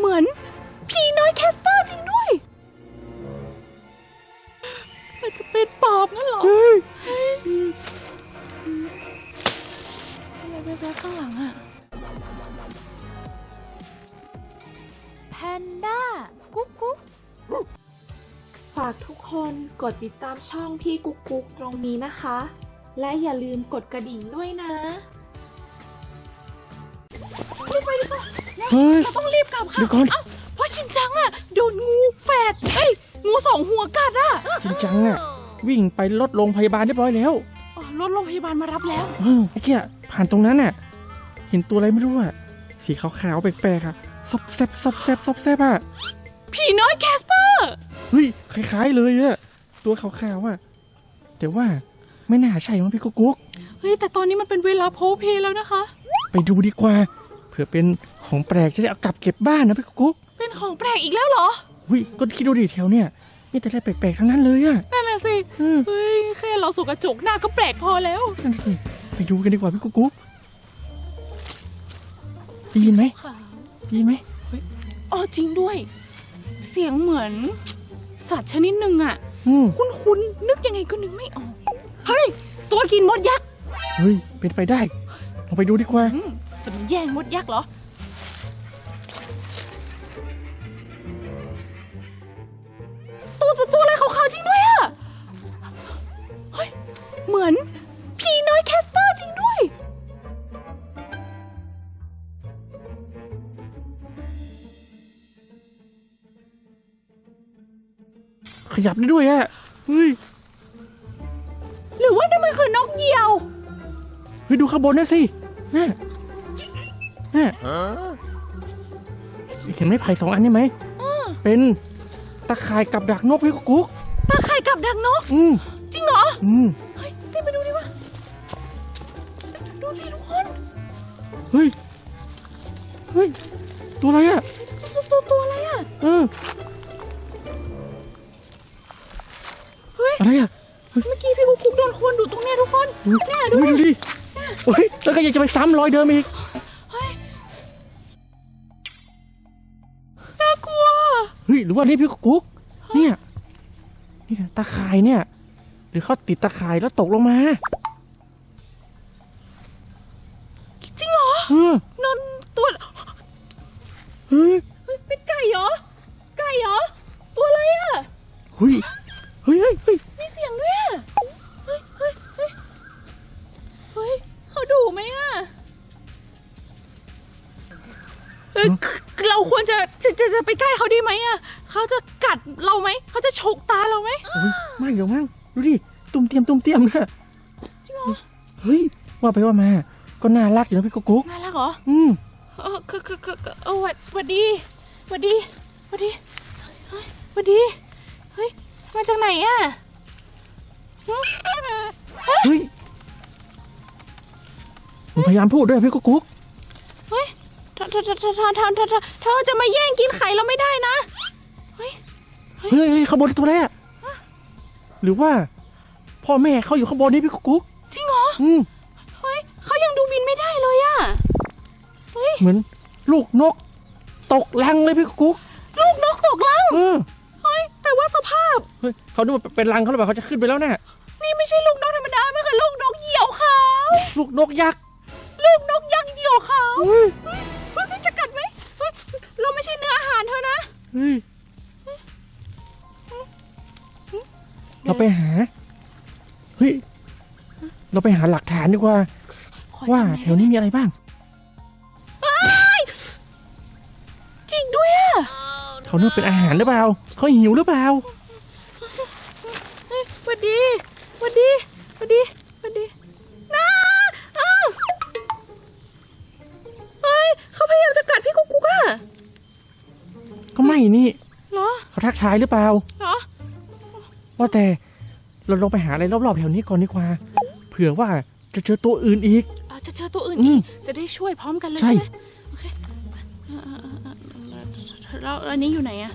เหมือนผีน้อยแคสเปอร์จริงด้วย มันจะเป็นปอบงั้นเหรอเฮ้ยอะไรแวบๆข้างหลังอะแพนด้า กุ๊กกุ๊กฝากทุกคนกดติดตามช่องพี่กุ๊กกุ๊กตรงนี้นะคะ และอย่าลืมกดกระดิ่งด้วยนะ เร็วเฮ้ย เราต้องรีบกลับค่ะเดี๋ยวก่อน เอ้าเพราะชินจังอะโดนงูแฝดเอ้ยงูสองหัวกัดอะจริงจังอะวิ่งไปรถโรงพยาบาลเรียบร้อยแล้วอ๋อรถโรงพยาบาลมารับแล้ว เออไอ้เกี้ยผ่านตรงนั้นน่ะ เห็นตัวอะไรไม่รู้อะสีขาวๆแปลกๆอะซอบแซบซอบแซบซอบแซบอะผีน้อยแคสเปอร์ เฮ้ยคล้าย ๆ เลยอะตัวขาวๆอะแต่ว่าไม่น่าใช่มั้งพี่กุ๊กกุ๊กเฮ้ยแต่ตอนนี้มันเป็นเวลาโพลเพลแล้วนะคะ ไปดูดีกว่าเผื่อเป็นของแปลกจะได้เอากลับเก็บบ้านนะพี่กุ๊กกุ๊กเป็นของแปลกอีกแล้วเหรอเฮ้ยก็คิดดูดิแถวเนี่ยมีแต่อะไรแปลกๆทั้งนั้นเลยอะนั่นแหละสิเออเฮ้ยแค่เราสูกกระจกหน้าก็แปลกพอแล้วนั่นสิไปดูกันดีกว่าพี่กุ๊กกุ๊กได้ยินไหมค่ะได้ยินไหมอ๋อจริงด้วย เสียงเหมือน สัตว์ชนิดหนึ่งอะอืมคุ้นๆนึกยังไงก็นึกไม่ออก เฮ้ย ตัวกินมดยักษ์ เฮ้ย เป็นไปได้ลองไปดูดีกว่าอืม จะมาแย่งมดยักษ์เหรอ ตัวตัวตัวอะไรขาวๆจริงด้วยอะเฮ้ย เหมือนผีน้อยแคสเปอร์จริงด้วย ขยับได้ด้วยอะเฮ้ยหรือว่านั่นมันคือนกเหยี่ยว เฮ้ยดูข้างบนนั่นสิน่ะ น่ะเห็นไม้ไผ่สองอันนี่ไหม เป็นตะข่ายกับดักนกพี่กุ๊ก ตาไข่กับดักนก อืมจริงเหรอ อืมเฮ้ยรีบไปดูดิวะดูดิทุกคนเฮ้ย เฮ้ย ตัวอะไรอะตัวตัวตัวอะไรอะ เออ เฮ้ย อะไรอะเมื่อกี้พี่กุ๊กกุ๊กโดนคนดูตรงเนี้ยทุกคนเฮ้ยเนี่ยดูเฮ้ยดิ ดูดิเฮ้ยแล้วก็ยังจะไปซ้ำรอยเดิมอีก รือว่านี่พี่กุ๊กเนี่ยนี่นะตะข่ายเนี่ย หรือเขาติดตะข่ายแล้วตกลงมาจริงเหรอเออนั่นตัวเฮ้ยเฮ้ยเป็นไก่เหรอไก่เหรอตัวอะไรอะเฮ้ยเฮ้ยเฮ้ยเฮ้ยมีเสียงด้วยอะเฮ้ยเฮ้ยเฮ้ยเฮ้ยเขาดุไหมอะเอ้ยเราควรจะจะจะจะไปใกล้เขาดีไหมอะ เขาจะกัดเราไหม เขาจะฉกตาเราไหมไม่เดี๋ยวมั้งดูดิตุ้มเตียมตุ้มเตียมเนี่ยจริงเหรอเฮ้ยว่าไปว่ามา ก็น่ารักอยู่นะพี่กุ๊กน่ารักเหรอ อืมเออคือคือคือเออวัดวัดดีวัดดีวัดดีเฮ้ยวัดดีเฮ้ยมาจากไหนอะเฮ้ยพยายามพูดด้วยพี่กุ๊กกุ๊กเฮ้ยเธอเธอเธอเธอเธอเธอเธอจะมาแย่งกินไข่เราไม่ได้นะ เฮ้ยเฮ้ยข้างบนตัวแรกหรือว่า พ่อแม่เขาอยู่ข้างบนนี่พี่กุ๊กกุ๊กจริงเหรออืมเฮ้ยเขายังดูบินไม่ได้เลยอะเฮ้ยเหมือน ลูกนก ตกลังเลยพี่กุ๊กกุ๊กลูกนกตกลังเออเฮ้ยแต่ว่าสภาพเฮ้ยเขาดูว่าเป็นรังเขาหรือเปล่าเขาจะขึ้นไปแล้วน่ะนี่ไม่ใช่ลูกนกธรรมดาไม่คือลูกนกเหยี่ยวขาวลูกนกยักษ์ลูกนกยักษ์เหยี่ยวขาวเฮ้ยเฮ้ยเฮ้ยจะกัดไหมเฮ้ยเราไม่ใช่เนื้อ เราไปหา เฮ้ย เราไปหาหลักฐานดีกว่าขอว่าจำได้แถวนี้มีอะไรบ้าง จริงด้วยอะเขาเนื้อเป็นอาหารหรือเปล่า เขาหิวหรือเปล่าเฮ้ยหวัดดีหวัดดีหวัดดีหวัดดีน้าอ้าวเฮ้ยเขาพยายามจะกัดพี่กุ๊กกุ๊กอะก็ไม่นี่เหรอ เขาทักทายหรือเปล่า เหรอ ว่าแต่เราลองไปหาอะไรรอบๆแถวนี้ก่อนดีกว่า เผื่อว่าจะเจอตัวอื่นอีก อาจจะเจอตัวอื่นอือีมกจะได้ช่วยพร้อมกันเลยใช่ ใช่ไหมโอเคเออเออเออเออแล้วอันนี้อยู่ไหนอะ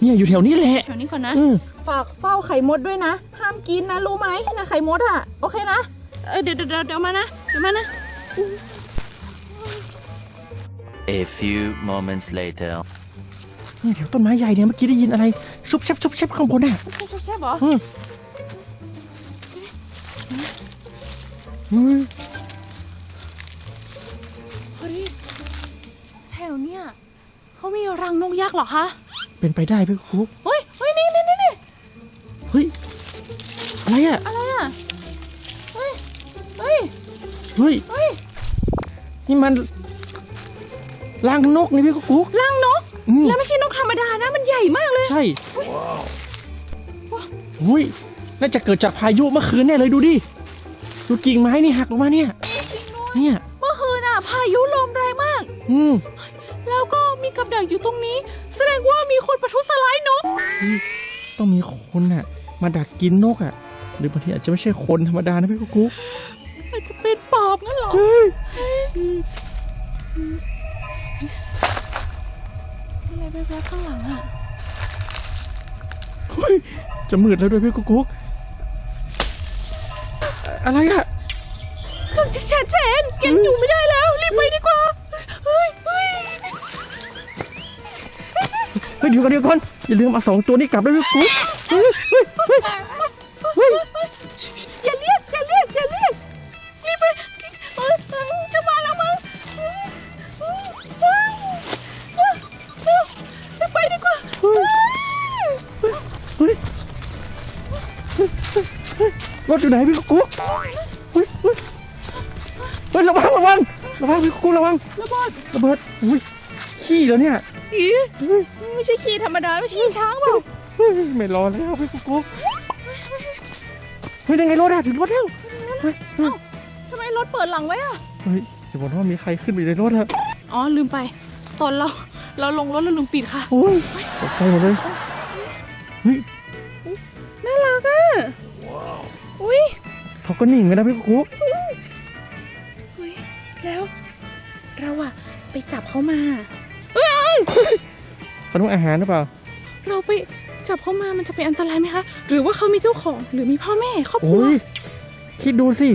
เนี่ยอยู่แถวนี้แหละแถวนี้ก่อนนะ อืมฝากเฝ้าไข่มดด้วยนะ ห้ามกินนะรู้ไหมนะไข่มดอะ โอเคนะ เออเดี๋ยวเดี๋ยวเดี๋ยวเดี๋ยวมานะเดี๋ยวมานะ A few moments later. นี่แถวต้นไม้ใหญ่เนี่ยเมื่อกี้ได้ยินอะไรซุบแซบซุบแซบข้างบนน่ะใช่ใช่ใช่บออืมอืมเฮ้ยแถวเนี้ยเขามีรังนกยักษ์เหรอคะเป็นไปได้พี่กุ๊กเฮ้ยเฮ้ยนี่นี่นี่นี่เฮ้ยอะไรอะอะไรอะเฮ้ยเฮ้ยเฮ้ยเฮ้ยนี่มันรางนกนี่พี่กุ๊กรังนก อืมแล้วไม่ใช่นกธรรมดานะ มันใหญ่มากเลย ใช่อุ้ยน่าจะเกิดจากพายุเมื่อคืนแน่เลยดูดิ ดูกิ่งไม้นี่หักลงมาเนี่ย เนี่ย เมื่อคืนอะ พายุลมแรงมาก อืมแล้วก็มีกับดักอยู่ตรงนี้ แสดงว่ามีคนประทุษร้ายนกเฮ้ยต้องมีคนน่ะ มาดักกินนกอะ หรือบางทีอาจจะไม่ใช่คนธรรมดานะพี่กุ๊กอาจจะเป็นปอบงั้นเหรอ เฮ้ย แวบข้างหลังอะเฮ้ยจะมืดแล้วด้วยพี่กุ๊กอะไรอะแฉนแฉนเก็บอยู่ไม่ได้แล้วรีบไปดีกว่าเฮ้ยเฮ้ยเฮ้ยเดี๋ยวก่อนเดี๋ยวก่อนอย่าลืมเอาสองตัวนี้กลับด้วยพี่กุ๊กเฮ้ยเฮ้ยเฮ้ย รถอยู่ไหนพี่กุ๊กเฮ้ยเฮ้ยเฮ้ยระวังระวังระวังพี่กุ๊กระวังระเบิดระเบิดอุ้ยขี้แล้วเนี่ยอีเฮ้ยไม่ใช่ขี่ธรรมดาไม่ใช่ขี่ช้างเปล่าเฮ้ยไม่รอแล้วพี่กุ๊กเฮ้ยยังไงรถอะถึงรถแล้วเฮ้ยเฮ้ยทำไมรถเปิดหลังไว้อะเฮ้ยจะบอกว่ามีใครขึ้นไปในรถอะอ๋อลืมไป ตอนเราเราลงรถเราลืมปิดค่ะโอ้ยตกใจหมดเลยเฮ้ย อุ้ยเขาก็นิ่งกันนะพี่กุ๊กอุ้ยแล้ว เราอะไปจับเขามาเขาต้องอาหารหรือเปล่า เราไปจับเขามามันจะเป็นอันตรายไหมคะ หรือว่าเขามีเจ้าของหรือมีพ่อแม่ครอบครัวโอ้ยคิดดูสิ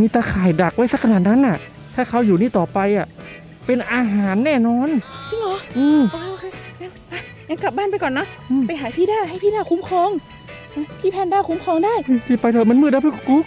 มีตาข่ายดักไว้สักขนาดนั้นน่ะ ถ้าเขาอยู่นี่ต่อไปอะ เป็นอาหารแน่นอน จริงเหรอ อืมโอเคโอเคงั้นไปงั้นกลับบ้านไปก่อนนะอืม ไปหาพี่ด้าให้พี่ด้าคุ้มครองนะ พี่แพนด้าคุ้มครองได้ที่ไปเถอะมันมืดแล้วพี่กุ๊ก